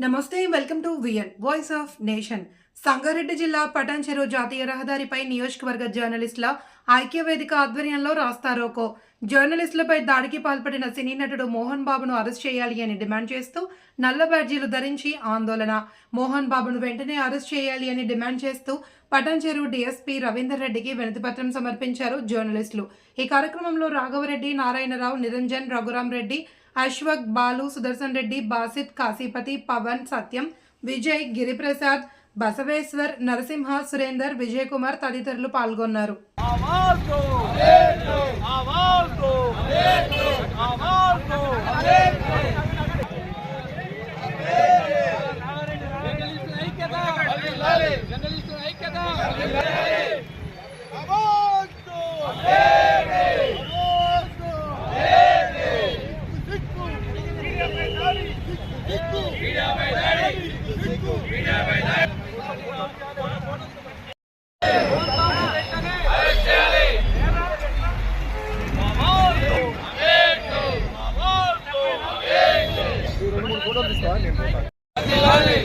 నమస్తే welcome to VN voice of nation Sangareddy జిల్లా పటాన్ చెరువు జాతీయ రహదారిపై నియోజకవర్గ జర్నలిస్టుల ఐక్యవేదిక ఆధ్వర్యంలో రాస్తారోకో జర్నలిస్టులపై దాడికి పాల్పడిన సినీ నటుడు మోహన్ బాబును అరెస్ట్ చేయాలి అని డిమాండ్ చేస్తూ నల్ల బ్యాడ్జీలు ధరించి ఆందోళన. మోహన్ బాబును వెంటనే అరెస్ట్ చేయాలి అని డిమాండ్ చేస్తూ పటాన్ చెరువు డీఎస్పీ రవీందర్ రెడ్డికి వినతిపత్రం సమర్పించారు జర్నలిస్టులు. ఈ కార్యక్రమంలో రాఘవరెడ్డి నారాయణరావు నిరంజన్ రఘురాం రెడ్డి అశ్వక్ బాలు సుదర్శన్ రెడ్డి బాసిత్ కాశీపతి పవన్ సత్యం విజయ్ గిరిప్రసాద్ బసవేశ్వర్ నరసింహ సురేందర్ విజయ్ కుమార్ తదితరులు పాల్గొన్నారు.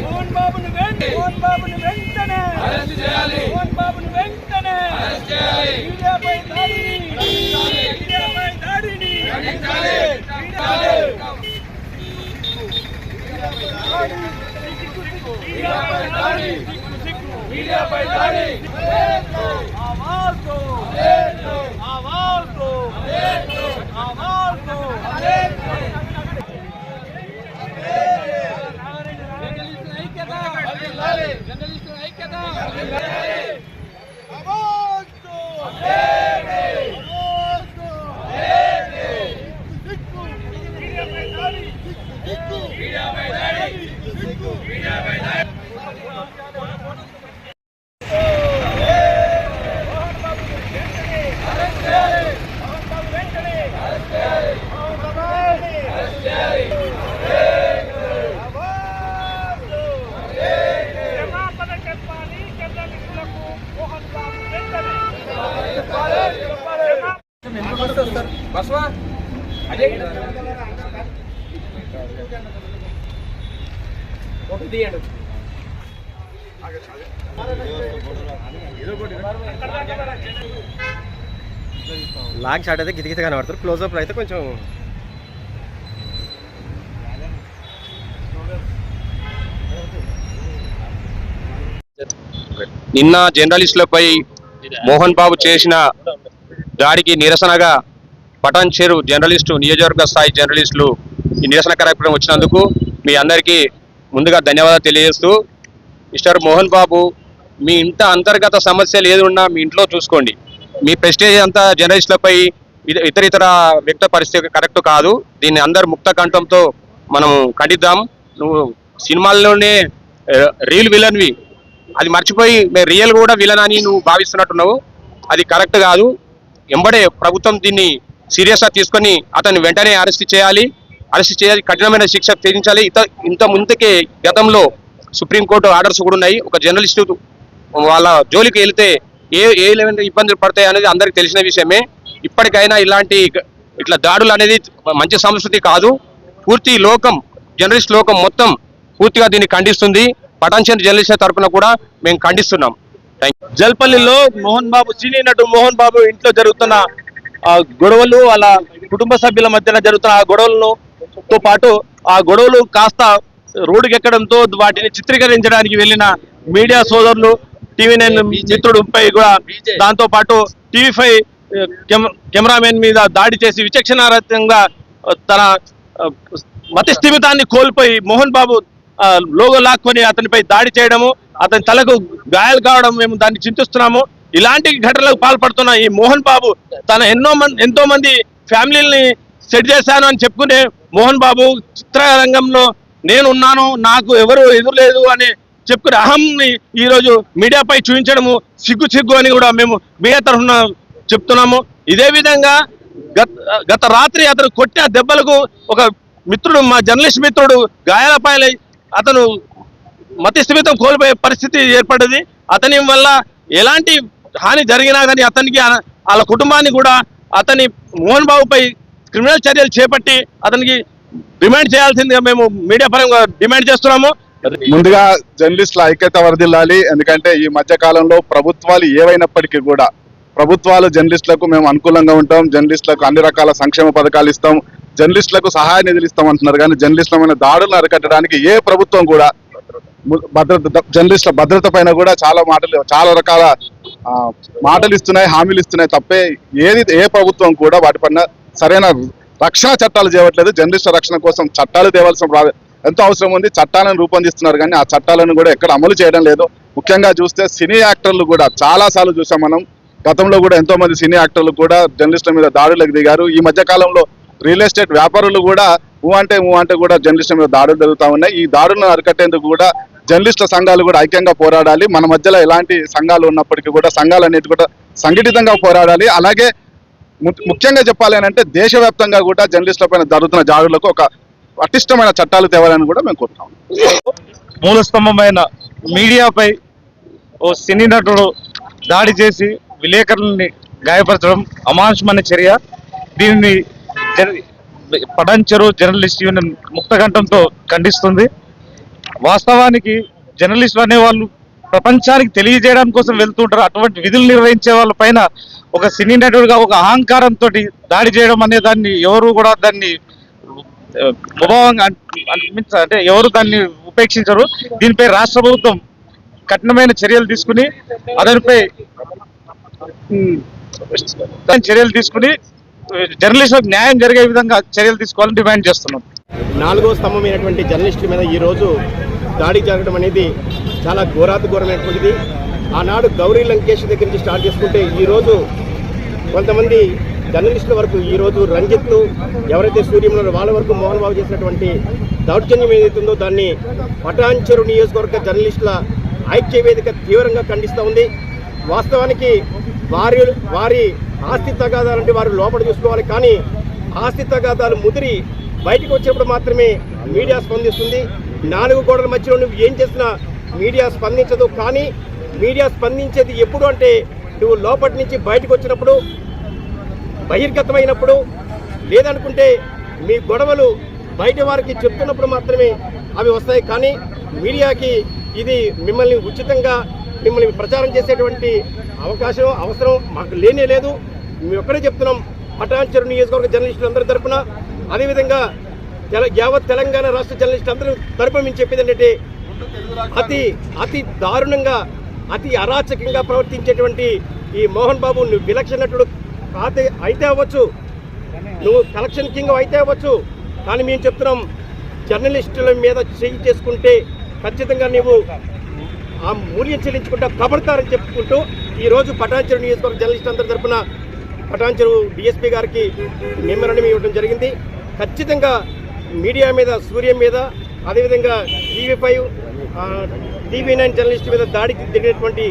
మోహన్ బాబుని వెంటనే మోహన్ బాబుని వెంటనే అరెస్ట్ చేయాలి మోహన్ బాబుని వెంటనే అరెస్ట్ చేయాలి మీడియాపై దాడిని మీడియాపై దాడిని ఖండించాలి మీడియాపై దాడి మీడియాపై దాడి దాడి సిక్కు మీడియాపై దాడి క్షమాపణ చెప్పాలి జర్నలిస్టులకు మోహన్ బాబు వెంటనే బస్వా అదే ఒకటి తీయండి. లాగ్ షాట్ అయితే గితిగిత కనబడతారు క్లోజ్అప్ అయితే కొంచెం నిన్న జర్నలిస్టులపై మోహన్ బాబు చేసిన దాడికి నిరసనగా పటాన్ చెరు జర్నలిస్టు నియోజకవర్గ స్థాయి జర్నలిస్టులు ఈ నిరసన కార్యక్రమం వచ్చినందుకు మీ అందరికీ ముందుగా ధన్యవాదాలు తెలియజేస్తూ మిస్టర్ మోహన్ బాబు మీ ఇంట అంతర్గత సమస్యలు ఏది ఉన్నా మీ ఇంట్లో చూసుకోండి. మీ ప్రెస్టేజ్ అంతా జర్నలిస్టులపై ఇతర ఇతర వ్యక్త పరిస్థితి కరెక్ట్ కాదు. దీన్ని అందరు ముక్త కంఠంతో మనం ఖండిద్దాం. నువ్వు సినిమాల్లోనే రీల్ విలన్వి. అది మర్చిపోయి మేము రియల్ కూడా విలన్ అని నువ్వు భావిస్తున్నట్టున్నావు. అది కరెక్ట్ కాదు. ఎంబడే ప్రభుత్వం దీన్ని సీరియస్గా తీసుకొని అతన్ని వెంటనే అరెస్ట్ చేయాలి. అరెస్ట్ చేయాలి కఠినమైన శిక్ష విధించాలి ఇంత ఇంత ముందుకే గతంలో సుప్రీంకోర్టు ఆర్డర్స్ కూడా ఉన్నాయి. ఒక జర్నలిస్టు వాళ్ళ జోలికి వెళితే ఏ ఏ లెవెల్ ఇబ్బందులు పడతాయి అనేది అందరికి తెలిసిన విషయమే. ఇప్పటికైనా ఇలాంటి ఇట్లా దాడులు అనేది మంచి సంస్కృతి కాదు. పూర్తి లోకం జర్నలిస్ట్ లోకం మొత్తం పూర్తిగా దీన్ని ఖండిస్తుంది. పటాన్చంద్ జర్నలిస్ట్ తరపున కూడా మేము ఖండిస్తున్నాం. థ్యాంక్ యూ జల్పల్లిలో మోహన్ బాబు సినీ నటు మోహన్ బాబు ఇంట్లో జరుగుతున్న గొడవలు వాళ్ళ కుటుంబ సభ్యుల మధ్యన జరుగుతున్న ఆ గొడవలను తో పాటు ఆ గొడవలు కాస్త రోడ్డుకి ఎక్కడంతో వాటిని చిత్రీకరించడానికి వెళ్ళిన మీడియా సోదరులు టీవీ నైన్ మిత్రుడిపై కూడా దాంతో పాటు టీవీ ఫైవ్ కెమెరామెన్ మీద దాడి చేసి విచక్షణారహితంగా తన మతి స్థిమితాన్ని కోల్పోయి మోహన్ బాబు లోగో లాక్కొని అతనిపై దాడి చేయడము అతని తలకు గాయాలు కావడం మేము దాన్ని చింతిస్తున్నాము. ఇలాంటి ఘటనలకు పాల్పడుతున్న ఈ మోహన్ బాబు తన ఎన్నో మంది ఎంతో మంది ఫ్యామిలీని సెట్ చేశాను అని చెప్పుకునే మోహన్ బాబు చిత్రరంగంలో నేను ఉన్నాను నాకు ఎవరు ఎదురులేదు అని చెప్పుకునే అహంని ఈరోజు మీడియాపై చూపించడము సిగ్గు సిగ్గు అని కూడా మేము మీడియా తరఫున చెప్తున్నాము. ఇదే విధంగా గత గత రాత్రి అతను కొట్టిన దెబ్బలకు ఒక మిత్రుడు మా జర్నలిస్ట్ మిత్రుడు గాయాలపాయలై అతను మతిస్థిమితం కోల్పోయే పరిస్థితి ఏర్పడింది. అతని వల్ల ఎలాంటి హాని జరిగినా కానీ అతనికి వాళ్ళ కుటుంబాన్ని కూడా అతని మోహన్ బాబుపై క్రిమినల్ చర్యలు చేపట్టి అతనికి డిమాండ్ చేయాల్సిందిగా మేము మీడియా పరంగా డిమాండ్ చేస్తున్నాము. ముందుగా జర్నలిస్టుల ఐక్యత వరదిల్లాలి. ఎందుకంటే ఈ మధ్య కాలంలో ప్రభుత్వాలు ఏవైనప్పటికీ కూడా ప్రభుత్వాలు జర్నలిస్టులకు మేము అనుకూలంగా ఉంటాం. జర్నలిస్టులకు అన్ని రకాల సంక్షేమ పథకాలు ఇస్తాం. జర్నలిస్టులకు సహాయ నిధులు ఇస్తాం అంటున్నారు. కానీ జర్నలిస్టుల మీద దాడులను అరికట్టడానికి ఏ ప్రభుత్వం కూడా భద్రత జర్నలిస్టుల భద్రత పైన కూడా చాలా మాటలు చాలా రకాల మాటలు ఇస్తున్నాయి హామీలు ఇస్తున్నాయి తప్పే ఏది ఏ ప్రభుత్వం కూడా వాటి పైన సరైన రక్షణ చట్టాలు చేయట్లేదు. జర్నలిస్టుల రక్షణ కోసం చట్టాలు తేవాల్సిన ఎంతో అవసరం ఉంది. చట్టాలను రూపొందిస్తున్నారు కానీ ఆ చట్టాలను కూడా ఎక్కడ అమలు చేయడం లేదు. ముఖ్యంగా చూస్తే సినీ యాక్టర్లు కూడా చాలా సార్లు చూసాం మనం. గతంలో కూడా ఎంతో మంది సినీ యాక్టర్లు కూడా జర్నలిస్టుల మీద దాడులకు దిగారు. ఈ మధ్య కాలంలో రియల్ ఎస్టేట్ వ్యాపారులు కూడా ఊ అంటే ఊ అంటే కూడా జర్నలిస్టుల మీద దాడులు జరుగుతూ ఉన్నాయి. ఈ దాడులను అరికట్టేందుకు కూడా జర్నలిస్టుల సంఘాలు కూడా ఐక్యంగా పోరాడాలి. మన మధ్యలో ఎలాంటి సంఘాలు ఉన్నప్పటికీ కూడా సంఘాలు అనేవి కూడా సంఘటితంగా పోరాడాలి. అలాగే ముఖ్యంగా చెప్పాలి అంటే దేశవ్యాప్తంగా కూడా జర్నలిస్టుల పైన జరుగుతున్న దాడులకు ఒక పటిష్టమైన చట్టాలు తేవాలని కూడా మేము కోరుతాం మూల స్తంభమైన మీడియాపై ఓ సినీ నటుడు దాడి చేసి విలేకరుల్ని గాయపరచడం అమానుషమైన చర్య. దీనిని జర్- జర్నలిస్ట్ యూనియన్ ముక్తకంఠంతో ఖండిస్తుంది. వాస్తవానికి జర్నలిస్టులు అనేవాళ్ళు ప్రపంచానికి తెలియజేయడం కోసం వెళ్తుంటారు. అటువంటి విధులు నిర్వహించే వాళ్ళ పైన ఒక సినీ నటుడుగా ఒక అహంకారంతో దాడి చేయడం అనే దాన్ని ఎవరు కూడా దాన్ని ముభావంగా అంటే ఎవరు దాన్ని ఉపేక్షించరు. దీనిపై రాష్ట్ర ప్రభుత్వం కఠినమైన చర్యలు తీసుకుని అతనిపై చర్యలు తీసుకుని జర్నలిస్టులకు న్యాయం జరిగే విధంగా చర్యలు తీసుకోవాలని డిమాండ్ చేస్తున్నాం. నాలుగో స్తంభమైనటువంటి జర్నలిస్టుల మీద ఈ రోజు దాడి జరగడం అనేది చాలా ఘోరాతి ఘోరమైనటువంటిది ఆనాడు గౌరీ లంకేష్ దగ్గర నుంచి స్టార్ట్ చేసుకుంటే ఈరోజు కొంతమంది జర్నలిస్టుల వరకు ఈ రోజు రంజిత్లు ఎవరైతే సూర్యంలో వాళ్ళ వరకు మోహన్ బాబు చేసినటువంటి దౌర్జన్యం ఏదైతే ఉందో దాన్ని పటాన్చెరు నియోజకవర్గ జర్నలిస్టుల ఐక్య వేదిక తీవ్రంగా ఖండిస్తూ ఉంది. వాస్తవానికి వారి వారి ఆస్తి తగాదాలంటే వారు లోపల చూసుకోవాలి. కానీ ఆస్తి తగాదాలు ముదిరి బయటకు వచ్చినప్పుడు మాత్రమే మీడియా స్పందిస్తుంది. నాలుగు గోడల మధ్యలో నువ్వు ఏం చేసినా మీడియా స్పందించదు. కానీ మీడియా స్పందించేది ఎప్పుడు అంటే నువ్వు లోపటి నుంచి బయటకు వచ్చినప్పుడు బహిర్గతమైనప్పుడు లేదనుకుంటే మీ గొడవలు బయట వారికి చెప్తున్నప్పుడు మాత్రమే అవి వస్తాయి. కానీ మీడియాకి ఇది మిమ్మల్ని ఉచితంగా మిమ్మల్ని ప్రచారం చేసేటువంటి అవకాశం అవసరం మాకు లేనే లేదు. మేము ఒక్కడే చెప్తున్నాం. పటాన్చెరు నియోజకవర్గ జర్నలిస్టులు అందరి తరఫున అదేవిధంగా యావత్ తెలంగాణ రాష్ట్ర జర్నలిస్ట్ అందరూ తరపు మేము చెప్పేది ఏంటంటే అతి అతి దారుణంగా అతి అరాచకంగా ప్రవర్తించేటువంటి ఈ మోహన్ బాబు నువ్వు విలక్షణటుడు కాతే అయితే అవ్వచ్చు. నువ్వు కలెక్షన్ కింగ్ అయితే అవ్వచ్చు. కానీ మేము చెప్తున్నాం జర్నలిస్టుల మీద చేయి చేసుకుంటే ఖచ్చితంగా నువ్వు ఆ మూల్యం చెల్లించుకుంటా కబడతారని చెప్పుకుంటూ ఈరోజు రోజు పటాన్చెరు నియోజకవర్గ జర్నలిస్ట్ అందరి తరఫున పటాన్చెరు డిఎస్పీ గారికి మెమరణం ఇవ్వడం జరిగింది. ఖచ్చితంగా మీడియా మీద సూర్యం మీద అదేవిధంగా TV five TV nine journalist మీద దాడికి దిగినటువంటి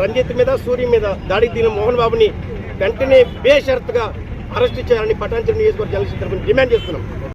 రంజిత్ మీద సూర్యం మీద దాడికి దిగిన మోహన్ బాబుని వెంటనే బేషరత్గా అరెస్ట్ చేయాలని పటాన్చెరు నియోజకవర్గ జర్నలిస్ట్ తరఫున డిమాండ్ చేస్తున్నాం.